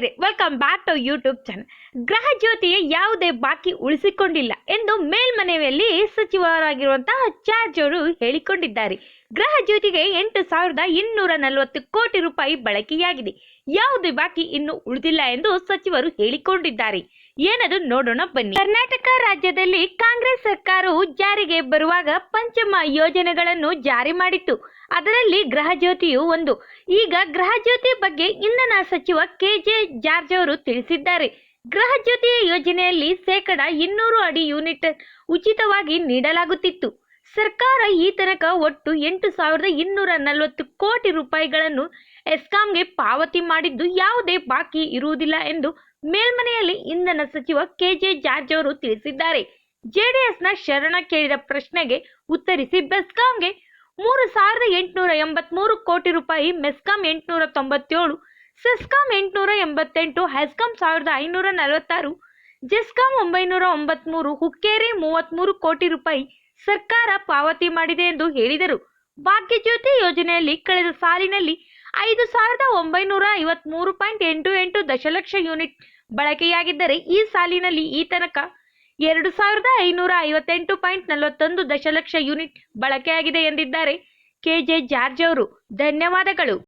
Welcome back to YouTube channel Gruha ಜ್ಯೋತಿಯ ಯಾವುದೇ ಬಾಕಿ ಉಳಿಸಿಕೊಂಡಿಲ್ಲ ಎಂದು ಮೇಲ್ಮನೆಯಲ್ಲಿ ಸಚಿವರಾಗಿರುವಂತಹ ಚಾರ್ಜ್ ಅವರು ಹೇಳಿಕೊಂಡಿದ್ದಾರೆ. ಗೃಹ ಜ್ಯೋತಿಗೆ ಎಂಟು ಸಾವಿರದ ಇನ್ನೂರ ನಲವತ್ತು ಕೋಟಿ ರೂಪಾಯಿ ಬಳಕೆಯಾಗಿದೆ. ಯಾವುದೇ ಬಾಕಿ ಇನ್ನು ಉಳಿದಿಲ್ಲ ಎಂದು ಸಚಿವರು ಹೇಳಿಕೊಂಡಿದ್ದಾರೆ. ಏನದು ನೋಡೋಣ ಬನ್ನಿ. ಕರ್ನಾಟಕ ರಾಜ್ಯದಲ್ಲಿ ಕಾಂಗ್ರೆಸ್ ಸರ್ಕಾರವು ಜಾರಿಗೆ ಬರುವಾಗ ಪಂಚಮ ಯೋಜನೆಗಳನ್ನು ಜಾರಿ ಮಾಡಿತ್ತು. ಅದರಲ್ಲಿ ಗೃಹ ಜ್ಯೋತಿಯು ಒಂದು. ಈಗ ಗೃಹ ಬಗ್ಗೆ ಇಂಧನ ಸಚಿವ ಕೆ ಜೆ ಜಾರ್ಜ್ ಅವರು ತಿಳಿಸಿದ್ದಾರೆ. ಗೃಹ ಜ್ಯೋತಿಯ ಯೋಜನೆಯಲ್ಲಿ ಶೇಕಡ ಇನ್ನೂರು ಅಡಿ ಯೂನಿಟ್ ಉಚಿತವಾಗಿ ನೀಡಲಾಗುತ್ತಿತ್ತು. ಸರ್ಕಾರ ಈ ತನಕ ಒಟ್ಟು ಎಂಟು ಸಾವಿರದ ಇನ್ನೂರ ನಲವತ್ತು ಕೋಟಿ ರೂಪಾಯಿಗಳನ್ನು ಎಸ್ಕಾಂಗೆ ಪಾವತಿ ಮಾಡಿದ್ದು ಯಾವುದೇ ಬಾಕಿ ಇರುವುದಿಲ್ಲ ಎಂದು ಮೇಲ್ಮನೆಯಲ್ಲಿ ಇಂಧನ ಸಚಿವ ಕೆ ಜೆ ಜಾರ್ಜ್ ಅವರು ತಿಳಿಸಿದ್ದಾರೆ. ಜೆಡಿಎಸ್ನ ಶರಣ ಕೇಳಿದ ಪ್ರಶ್ನೆಗೆ ಉತ್ತರಿಸಿ ಬೆಸ್ಕಾಂಗೆ ಮೂರು ಸಾವಿರದ ಎಂಟುನೂರ ಎಂಬತ್ಮೂರು ಕೋಟಿ ರೂಪಾಯಿ, ಮೆಸ್ಕಾಂ ಎಂಟುನೂರ ತೊಂಬತ್ತೇಳು, ಸೆಸ್ಕಾಂ ಎಂಟುನೂರ ಎಂಬತ್ತೆಂಟು, ಹೆಸ್ಕಾಂ ಸಾವಿರದ ಐನೂರ ನಲವತ್ತಾರು ಜೆಸ್ಕಾಂ ಒಂಬೈನೂರ ಒಂಬತ್ಮೂರು, ಹುಕ್ಕೇರಿ ಮೂವತ್ಮೂರು ಕೋಟಿ ರೂಪಾಯಿ ಸರ್ಕಾರ ಪಾವತಿ ಮಾಡಿದೆ ಎಂದು ಹೇಳಿದರು. ಭಾಗ್ಯಜ್ಯೋತಿ ಯೋಜನೆಯಲ್ಲಿ ಕಳೆದ ಸಾಲಿನಲ್ಲಿ ಐದು ಸಾವಿರದ ಒಂಬೈನೂರ ಐವತ್ಮೂರು ಪಾಯಿಂಟ್ ಎಂಟು ಎಂಟು ದಶಲಕ್ಷ ಯೂನಿಟ್ ಬಳಕೆಯಾಗಿದ್ದರೆ ಈ ಸಾಲಿನಲ್ಲಿ ಈ ತನಕ ಎರಡು ಸಾವಿರದ ಐನೂರ ಐವತ್ತೆಂಟು ಪಾಯಿಂಟ್ ನಲವತ್ತೊಂದು ದಶಲಕ್ಷ ಯೂನಿಟ್ ಬಳಕೆಯಾಗಿದೆ ಎಂದಿದ್ದಾರೆ ಕೆಜೆ ಜಾರ್ಜ್ ಅವರು. ಧನ್ಯವಾದಗಳು.